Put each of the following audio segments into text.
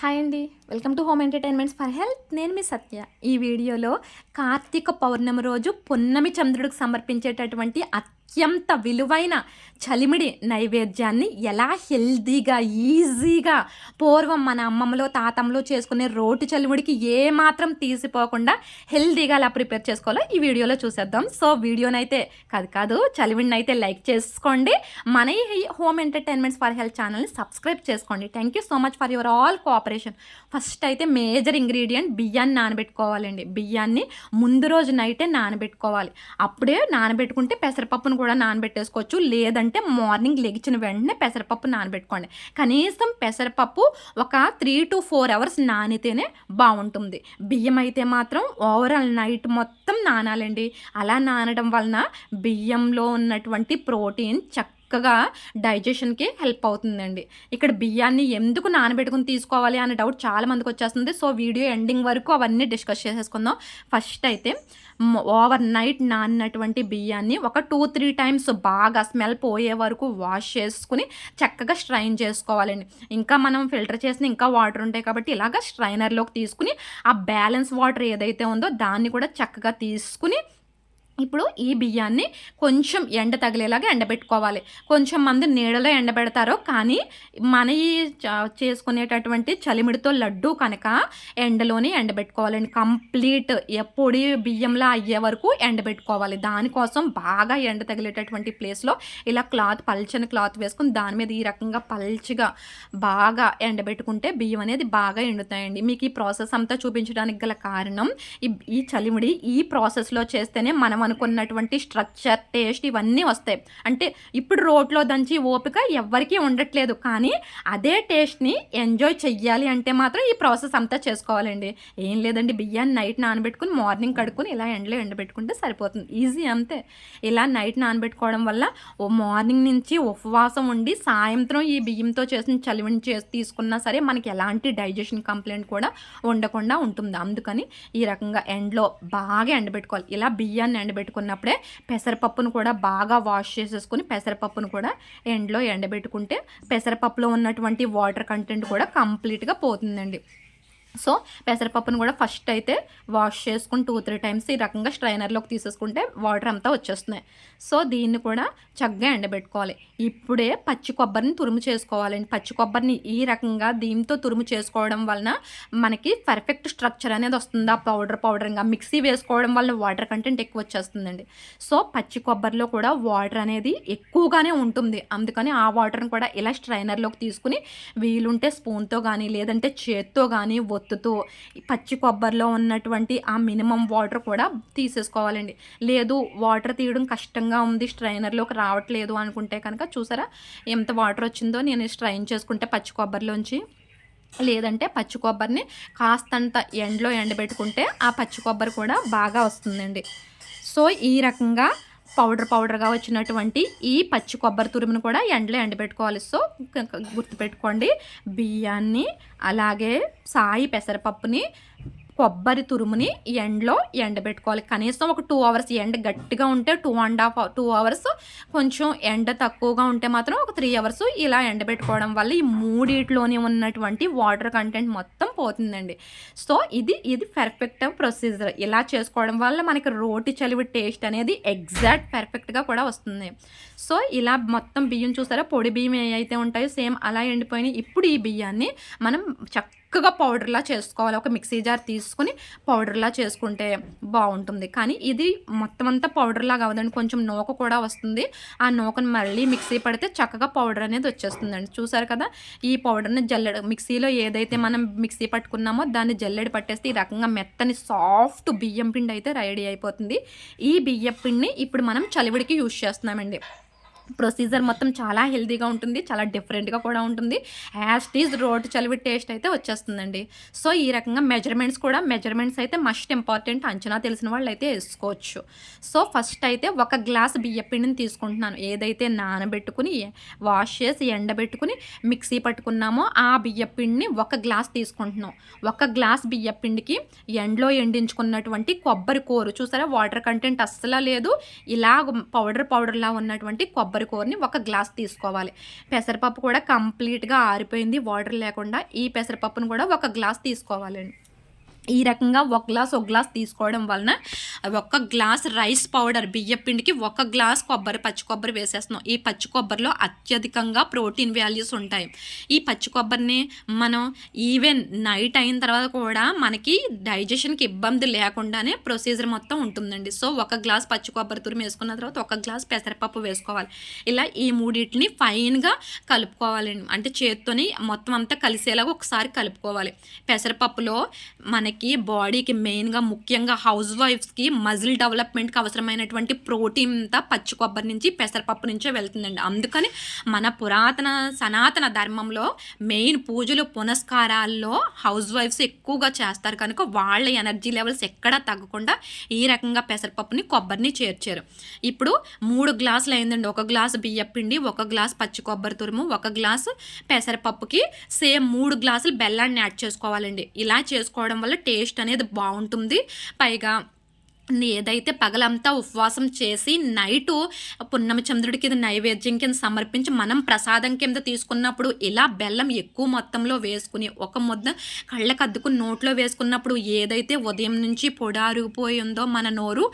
Hi అండి. Welcome to home entertainments for health. నేను మీ సత్య. ఈ వీడియోలో కార్తీక పౌర్ణమి రోజు పున్నమి చంద్రుడికి సమర్పించేటటువంటి అత్యంత విలువైన చలిమిడి నైవేద్యాన్ని ఎలా హెల్దీగా ఈజీగా పూర్వం మన అమ్మమ్మలో తాతమ్మలో చేసుకునే రోటి చలిమిడికి ఏ మాత్రం తీసిపోకుండా హెల్దీగా ఎలా ప్రిపేర్ చేసుకోవాలో ఈ వీడియోలో చూసేద్దాం. సో వీడియోనైతే కాదు కాదు చలిమిడిని అయితే లైక్ చేసుకోండి. మన ఈ హోమ్ ఎంటర్టైన్మెంట్స్ ఫర్ హెల్త్ ఛానల్ని సబ్స్క్రైబ్ చేసుకోండి. Thank you so much for your all cooperation first అయితే మేజర్ ఇంగ్రీడియంట్ బియ్యాన్ని నానబెట్టుకోవాలండి. బియ్యాన్ని ముందు రోజు నైటే నానబెట్టుకోవాలి. అప్పుడే నానబెట్టుకుంటే పెసరపప్పును కూడా నానబెట్టేసుకోవచ్చు. లేదంటే మార్నింగ్ లెగిచిన వెంటనే పెసరపప్పు నానబెట్టుకోండి. కనీసం పెసరపప్పు ఒక త్రీ టు ఫోర్ అవర్స్ నానితేనే బాగుంటుంది బియ్యం అయితే మాత్రం ఓవరాల్ నైట్ మొత్తం నానాలండి. అలా నానడం వలన బియ్యంలో ఉన్నటువంటి ప్రోటీన్ చక్క చక్కగా డైజెషన్కి హెల్ప్ అవుతుందండి. ఇక్కడ బియ్యాన్ని ఎందుకు నానబెట్టుకుని తీసుకోవాలి అనే డౌట్ చాలా మందికి వచ్చేస్తుంది. సో వీడియో ఎండింగ్ వరకు అవన్నీ డిస్కస్ చేసేసుకుందాం. ఫస్ట్ అయితే ఓవర్ నైట్ నానినటువంటి బియ్యాన్ని ఒక టూ త్రీ టైమ్స్ బాగా స్మెల్ పోయే వరకు వాష్ చేసుకుని చక్కగా స్ట్రైన్ చేసుకోవాలండి. ఇంకా మనం ఫిల్టర్ చేసిన ఇంకా వాటర్ ఉంటాయి కాబట్టి ఇలాగ స్ట్రైనర్లోకి తీసుకుని ఆ బ్యాలెన్స్ వాటర్ ఏదైతే ఉందో దాన్ని కూడా చక్కగా తీసుకుని ఇప్పుడు ఈ బియ్యాన్ని కొంచెం ఎండ తగిలేలాగా ఎండబెట్టుకోవాలి. కొంచెం మంది నీడలో ఎండబెడతారు కానీ మన ఈ చేసుకునేటటువంటి చలిమిడితో లడ్డు కనుక ఎండలోనే ఎండబెట్టుకోవాలండి. కంప్లీట్ ఎప్పుడు బియ్యంలా అయ్యే వరకు ఎండబెట్టుకోవాలి. దానికోసం బాగా ఎండ తగిలేటటువంటి ప్లేస్లో ఇలా క్లాత్ పల్చని క్లాత్ వేసుకుని దాని మీద ఈ రకంగా పల్చిగా బాగా ఎండబెట్టుకుంటే బియ్యం అనేది బాగా ఎండుతాయండి. మీకు ఈ ప్రాసెస్ అంతా చూపించడానికి గల కారణం ఈ చలిమిడి ఈ ప్రాసెస్లో చేస్తేనే మనం అనుకున్నటువంటి స్ట్రక్చర్ టేస్ట్ ఇవన్నీ వస్తాయి. అంటే ఇప్పుడు రోడ్లో దంచి ఓపిక ఎవ్వరికీ ఉండట్లేదు. కానీ అదే టేస్ట్ని ఎంజాయ్ చెయ్యాలి అంటే మాత్రం ఈ ప్రాసెస్ అంతా చేసుకోవాలండి. ఏం లేదండి బియ్యాన్ని నైట్ నానబెట్టుకుని మార్నింగ్ కడుక్కుని ఇలా ఎండలో ఎండబెట్టుకుంటే సరిపోతుంది. ఈజీ అంతే. ఇలా నైట్ నానబెట్టుకోవడం వల్ల ఓ మార్నింగ్ నుంచి ఉపవాసం ఉండి సాయంత్రం ఈ బియ్యంతో చేసిన చలివిని చేసి తీసుకున్నా సరే మనకి ఎలాంటి డైజెషన్ కంప్లైంట్ కూడా ఉండకుండా ఉంటుంది. అందుకని ఈ రకంగా ఎండలో బాగా ఎండబెట్టుకోవాలి. ఇలా బియ్యాన్ని ఎండబెట్టుకోవాలి. పెట్టుకున్నప్పుడే పెసరపప్పును కూడా బాగా వాష్ చేసేసుకుని పెసరపప్పును కూడా ఎండలో ఎండబెట్టుకుంటే పెసరపప్పులో ఉన్నటువంటి వాటర్ కంటెంట్ కూడా కంప్లీట్గా పోతుందండి. సో పెసరపప్పును కూడా ఫస్ట్ అయితే వాష్ చేసుకుని టూ త్రీ టైమ్స్ ఈ రకంగా స్ట్రైనర్లోకి తీసేసుకుంటే వాటర్ అంతా వచ్చేస్తున్నాయి. సో దీన్ని కూడా చక్కగా ఎండబెట్టుకోవాలి. ఇప్పుడే పచ్చి కొబ్బరిని తురుము చేసుకోవాలండి. పచ్చి కొబ్బరిని ఈ రకంగా దీంతో తురుము చేసుకోవడం వలన మనకి పర్ఫెక్ట్ స్ట్రక్చర్ అనేది వస్తుంది. ఆ పౌడర్ పౌడర్గా మిక్సీ వేసుకోవడం వల్ల వాటర్ కంటెంట్ ఎక్కువ వచ్చేస్తుందండి. సో పచ్చి కొబ్బరిలో కూడా వాటర్ అనేది ఎక్కువగానే ఉంటుంది. అందుకని ఆ వాటర్ని కూడా ఇలా స్ట్రైనర్లోకి తీసుకుని వీలుంటే స్పూన్తో కానీ లేదంటే చేత్తో కానీ ఒత్తుతూ పచ్చి కొబ్బరిలో ఉన్నటువంటి ఆ మినిమం వాటర్ కూడా తీసేసుకోవాలండి. లేదు వాటర్ తీయడం కష్టంగా ఉంది స్ట్రైనర్లోకి రావట్లేదు అనుకుంటే కనుక చూసారా? ఎంత వాటర్ వచ్చిందో నేను స్ట్రైన్ చేసుకుంటే పచ్చి కొబ్బరిలోంచి. లేదంటే పచ్చి కొబ్బరిని కాస్తంత ఎండలో ఎండబెట్టుకుంటే ఆ పచ్చి కొబ్బరి కూడా బాగా వస్తుందండి. సో ఈ రకంగా పౌడర్ పౌడర్గా వచ్చినటువంటి ఈ పచ్చి కొబ్బరి తురుమును కూడా ఎండలో ఎండబెట్టుకోవాలి. సో గుర్తుపెట్టుకోండి. బియ్యాన్ని అలాగే సాయి పెసరపప్పుని కొబ్బరి తురుముని ఎండలో ఎండబెట్టుకోవాలి. కనీసం ఒక టూ అవర్స్ ఎండ గట్టిగా ఉంటే two and half two hours కొంచెం ఎండ తక్కువగా ఉంటే మాత్రం ఒక త్రీ అవర్స్ ఇలా ఎండబెట్టుకోవడం వల్ల ఈ మూడిట్లోనే ఉన్నటువంటి వాటర్ కంటెంట్ మొత్తం పోతుందండి. సో ఇది ఇది పర్ఫెక్ట్ ప్రొసీజర్ ఇలా చేసుకోవడం వల్ల మనకి రోటి చలివి టేస్ట్ అనేది ఎగ్జాక్ట్ పర్ఫెక్ట్గా కూడా వస్తుంది. సో ఇలా మొత్తం బియ్యం చూసారా? పొడి బియ్యం ఏవైతే ఉంటాయో సేమ్ అలా ఎండిపోయినాయి. ఇప్పుడు ఈ బియ్యాన్ని మనం చక్కగా పౌడర్లా చేసుకోవాలి. ఒక మిక్సీ జార్ తీసుకుని పౌడర్లా చేసుకుంటే బాగుంటుంది. కానీ ఇది మొత్తం అంతా పౌడర్లా కావదండి కొంచెం నూక కూడా వస్తుంది. ఆ నూకను మళ్ళీ మిక్సీ పడితే చక్కగా పౌడర్ అనేది వచ్చేస్తుందండి. చూసారు కదా? ఈ పౌడర్ని జల్లెడ మిక్సీలో ఏదైతే మనం మిక్సీ పట్టుకున్నామో దాన్ని జల్లెడ పట్టేస్తే ఈ రకంగా మెత్తని సాఫ్ట్ బియ్యం పిండి అయితే రెడీ అయిపోతుంది. ఈ బియ్యం పిండిని ఇప్పుడు మనం చలివిడికి యూజ్ చేస్తున్నామండి. ప్రొసీజర్ మొత్తం చాలా హెల్తీగా ఉంటుంది చాలా డిఫరెంట్గా కూడా ఉంటుంది. యాజ్ ఈజ్ రోడ్ చలివి టేస్ట్ అయితే వచ్చేస్తుందండి. సో ఈ రకంగా మెజర్మెంట్స్ కూడా మెజర్మెంట్స్ అయితే మస్ట్ ఇంపార్టెంట్ అంచనా తెలిసిన వాళ్ళు అయితే వేసుకోవచ్చు. సో ఫస్ట్ అయితే ఒక గ్లాస్ బియ్యపిండిని తీసుకుంటున్నాను. ఏదైతే నానబెట్టుకుని వాష్ చేసి ఎండబెట్టుకుని మిక్సీ పట్టుకున్నామో ఆ బియ్యపిండిని ఒక గ్లాస్ తీసుకుంటున్నాం. ఒక గ్లాస్ బియ్యపిండికి ఎండలో ఎండించుకున్నటువంటి కొబ్బరి కూర. చూసారా? వాటర్ కంటెంట్ అస్సలు లేదు. ఇలా పౌడర్ పౌడర్లా ఉన్నటువంటి కొబ్బరి కొబ్బరి కూరని ఒక గ్లాస్ తీసుకోవాలి. పెసరపప్పు కూడా కంప్లీట్గా ఆరిపోయింది. వాటర్ లేకుండా ఈ పెసరపప్పును కూడా ఒక గ్లాస్ తీసుకోవాలండి. ఈ రకంగా ఒక గ్లాస్ ఒక గ్లాస్ తీసుకోవడం వలన ఒక గ్లాస్ రైస్ పౌడర్ బియ్యం పిండికి ఒక గ్లాస్ కొబ్బరి పచ్చి కొబ్బరి వేసేస్తున్నాం. ఈ పచ్చి కొబ్బరిలో అత్యధికంగా ప్రోటీన్ వాల్యూస్ ఉంటాయి. ఈ పచ్చి కొబ్బరిని మనం ఈవెన్ నైట్ అయిన తర్వాత కూడా మనకి డైజెషన్కి ఇబ్బంది లేకుండానే ప్రొసీజర్ మొత్తం ఉంటుందండి. సో ఒక గ్లాస్ పచ్చి కొబ్బరి తురిమి వేసుకున్న తర్వాత ఒక గ్లాస్ పెసరపప్పు వేసుకోవాలి. ఇలా ఈ మూడింటిని ఫైన్గా కలుపుకోవాలండి అంటే చేత్తోని మొత్తం అంతా కలిసేలాగా ఒకసారి కలుపుకోవాలి. పెసరపప్పులో మనకి బాడీకి మెయిన్గా ముఖ్యంగా హౌస్ వైఫ్స్కి మజిల్ డెవలప్మెంట్కి అవసరమైనటువంటి ప్రోటీన్ అంతా పచ్చి కొబ్బరి నుంచి పెసరపప్పు నుంచే వెళ్తుందండి. అందుకని మన పురాతన సనాతన ధర్మంలో మెయిన్ పూజలు పునస్కారాల్లో హౌస్ వైఫ్స్ ఎక్కువగా చేస్తారు. కనుక వాళ్ళ ఎనర్జీ లెవెల్స్ ఎక్కడా తగ్గకుండా ఈ రకంగా పెసరపప్పుని కొబ్బరిని చేర్చారు. ఇప్పుడు మూడు గ్లాసులు అయిందండి. ఒక గ్లాసు బియ్యం పిండి ఒక గ్లాస్ పచ్చి కొబ్బరి తురుము ఒక గ్లాసు పెసరపప్పుకి సేమ్ మూడు గ్లాసులు బెల్లాన్ని యాడ్ చేసుకోవాలండి. ఇలా చేసుకోవడం వల్ల టేస్ట్ అనేది బాగుంటుంది. పైగా ఏదైతే పగలంతా ఉపవాసం చేసి నైటు పున్నమి చంద్రుడికి ఇది నైవేద్యం కింద సమర్పించి మనం ప్రసాదం కింద తీసుకున్నప్పుడు ఇలా బెల్లం ఎక్కువ మొత్తంలో వేసుకుని ఒక ముద్ద కళ్ళకు అద్దుకుని నోట్లో వేసుకున్నప్పుడు ఏదైతే ఉదయం నుంచి పొడారిగిపోయి ఉందో మన నోరు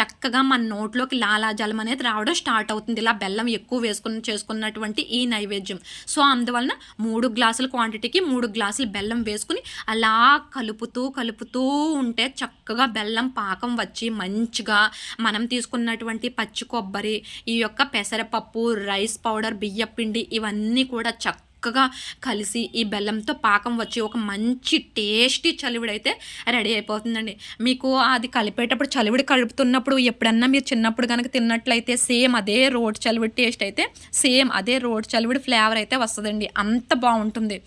చక్కగా మన నోట్లోకి లాలాజలం అనేది రావడం స్టార్ట్ అవుతుంది. ఇలా బెల్లం ఎక్కువ వేసుకుని చేసుకున్నటువంటి ఈ నైవేద్యం. సో అందువలన మూడు గ్లాసుల క్వాంటిటీకి మూడు గ్లాసులు బెల్లం వేసుకుని అలా కలుపుతూ కలుపుతూ ఉంటే చక్కగా బెల్లం పాకం వచ్చి మంచిగా మనం తీసుకున్నటువంటి పచ్చి కొబ్బరి ఈ యొక్క పెసరపప్పు రైస్ పౌడర్ బియ్య పిండి ఇవన్నీ కూడా చక్కగా కలిసి ఈ బెల్లంతో పాకం వచ్చి ఒక మంచి టేస్టీ చలివిడైతే రెడీ అయిపోతుందండి. మీకు అది కలిపేటప్పుడు చలివిడి కలుపుతున్నప్పుడు ఎప్పుడన్నా మీరు చిన్నప్పుడు కనుక తిన్నట్లయితే సేమ్ అదే రోడ్ చలివిడి టేస్ట్ అయితే సేమ్ అదే రోడ్ చలివిడి ఫ్లేవర్ అయితే వస్తుందండి. అంత బాగుంటుంది.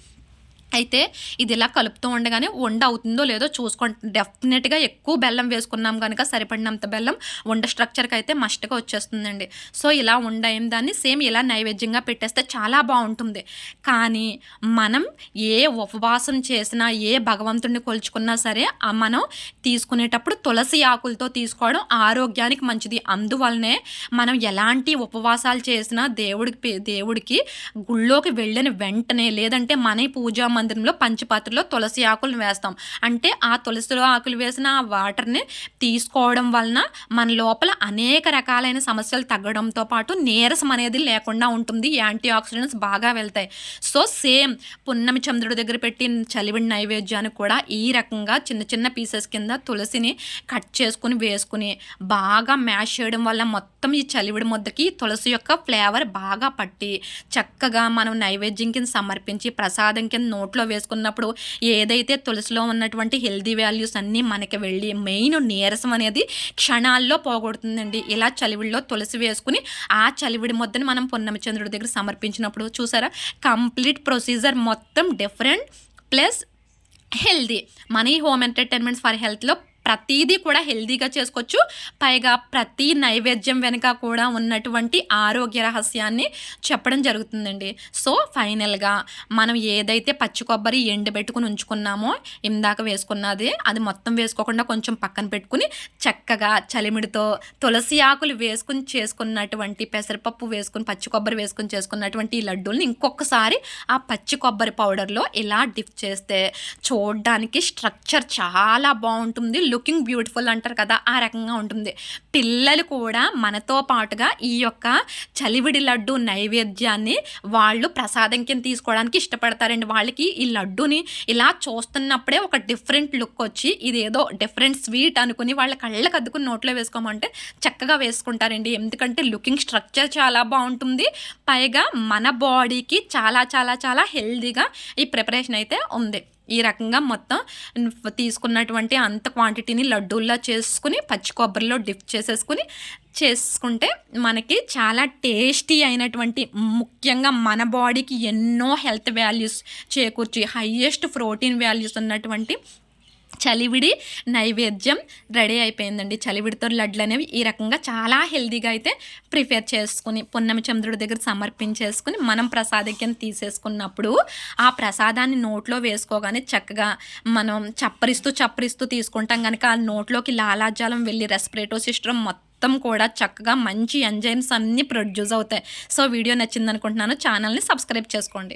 అయితే ఇది ఇలా కలుపుతూ ఉండగానే వండ అవుతుందో లేదో చూసుకోండి. డెఫినెట్గా ఎక్కువ బెల్లం వేసుకున్నాం కనుక సరిపడినంత బెల్లం వండ స్ట్రక్చర్కి అయితే మస్ట్గా వచ్చేస్తుందండి. సో ఇలా వండ ఏం దాన్ని సేమ్ ఇలా నైవేద్యంగా పెట్టేస్తే చాలా బాగుంటుంది. కానీ మనం ఏ ఉపవాసం చేసినా ఏ భగవంతుడిని కొలుచుకున్నా సరే మనం తీసుకునేటప్పుడు తులసి ఆకులతో తీసుకోవడం ఆరోగ్యానికి మంచిది. అందువల్లనే మనం ఎలాంటి ఉపవాసాలు చేసినా దేవుడికి దేవుడికి గుళ్ళోకి వెళ్ళిన వెంటనే లేదంటే మన పూజ మందిరంలో పంచపాత్రలో తులసి ఆకులను వేస్తాం. అంటే ఆ తులసిలో ఆకులు వేసిన ఆ వాటర్ని తీసుకోవడం వలన మన లోపల అనేక రకాలైన సమస్యలు తగ్గడంతో పాటు నీరసం అనేది లేకుండా ఉంటుంది. యాంటీ ఆక్సిడెంట్స్ బాగా వెళ్తాయి. సో సేమ్ పున్నమి చంద్రుడి దగ్గర పెట్టి చలివిడి నైవేద్యాన్ని కూడా ఈ రకంగా చిన్న చిన్న పీసెస్ కింద తులసిని కట్ చేసుకుని వేసుకుని బాగా మ్యాష్ చేయడం వల్ల మొత్తం మొత్తం ఈ చలివిడి ముద్దకి తులసి యొక్క ఫ్లేవర్ బాగా పట్టి చక్కగా మనం నైవేద్యం కింద సమర్పించి ప్రసాదం కింద నోట్లో వేసుకున్నప్పుడు ఏదైతే తులసిలో ఉన్నటువంటి హెల్దీ వాల్యూస్ అన్నీ మనకి వెళ్ళి మెయిన్ నీరసం అనేది క్షణాల్లో పోగొడుతుందండి. ఇలా చలివిడిలో తులసి వేసుకుని ఆ చలివిడి ముద్దని మనం పున్నమచంద్రుడి దగ్గర సమర్పించినప్పుడు చూసారా? కంప్లీట్ ప్రొసీజర్ మొత్తం డిఫరెంట్ ప్లస్ హెల్దీ. మనీ హోమ్ ఎంటర్టైన్మెంట్స్ ఫర్ హెల్త్లో ప్రతిదీ కూడా హెల్దీగా చేసుకోవచ్చు. పైగా ప్రతి నైవేద్యం వెనుక కూడా ఉన్నటువంటి ఆరోగ్య రహస్యాన్ని చెప్పడం జరుగుతుందండి. సో ఫైనల్గా మనం ఏదైతే పచ్చి కొబ్బరి ఎండబెట్టుకుని ఉంచుకున్నామో ఇందాక వేసుకున్నది అది మొత్తం వేసుకోకుండా కొంచెం పక్కన పెట్టుకుని చక్కగా చలిమిడితో తులసి ఆకులు వేసుకుని చేసుకున్నటువంటి పెసరపప్పు వేసుకుని పచ్చి కొబ్బరి వేసుకుని చేసుకున్నటువంటి ఈ లడ్డూల్ని ఇంకొకసారి ఆ పచ్చి కొబ్బరి పౌడర్లో ఇలా డిప్ చేస్తే చూడడానికి స్ట్రక్చర్ చాలా బాగుంటుంది. లుకింగ్ బ్యూటిఫుల్ అంటారు కదా ఆ రకంగా ఉంటుంది. పిల్లలు కూడా మనతో పాటుగా ఈ యొక్క చలివిడి లడ్డు నైవేద్యాన్ని వాళ్ళు ప్రసాదం కింద తీసుకోవడానికి ఇష్టపడతారండి. వాళ్ళకి ఈ లడ్డుని ఇలా చూస్తున్నప్పుడే ఒక డిఫరెంట్ లుక్ వచ్చి ఇదేదో డిఫరెంట్ స్వీట్ అనుకుని వాళ్ళ కళ్ళకి అద్దుకుని నోట్లో వేసుకోమంటే చక్కగా వేసుకుంటారండి. ఎందుకంటే లుకింగ్ స్ట్రక్చర్ చాలా బాగుంటుంది. పైగా మన బాడీకి చాలా చాలా చాలా హెల్దీగా ఈ ప్రిపరేషన్ అయితే ఉంది. ఈ రకంగా మొత్తం తీసుకున్నటువంటి అంత క్వాంటిటీని లడ్డూల్లా చేసుకుని పచ్చి కొబ్బరిలో డిప్ చేసేసుకుని చేసుకుంటే మనకి చాలా టేస్టీ అయినటువంటి ముఖ్యంగా మన బాడీకి ఎన్నో హెల్త్ వాల్యూస్ చేకూర్చి హయ్యెస్ట్ ప్రోటీన్ వాల్యూస్ ఉన్నటువంటి చలివిడి నైవేద్యం రెడీ అయిపోయిందండి. చలివిడితో లడ్లు అనేవి ఈ రకంగా చాలా హెల్తీగా అయితే ప్రిపేర్ చేసుకుని పున్నమి చంద్రుడి దగ్గర సమర్పించేసుకుని మనం ప్రసాదక్యం తీసేసుకున్నప్పుడు ఆ ప్రసాదాన్ని నోట్లో వేసుకోగానే చక్కగా మనం చప్పరిస్తూ చప్పరిస్తూ తీసుకుంటాం. కనుక ఆ నోట్లోకి లాలాజాలం వెళ్ళి రెస్పిరేటో సిస్టమ్ మొత్తం మొత్తం కూడా చక్కగా మంచి ఎంజైమ్స్ అన్నీ ప్రొడ్యూస్ అవుతాయి. సో వీడియో నచ్చిందనుకుంటున్నాను. ఛానల్ని సబ్స్క్రైబ్ చేసుకోండి.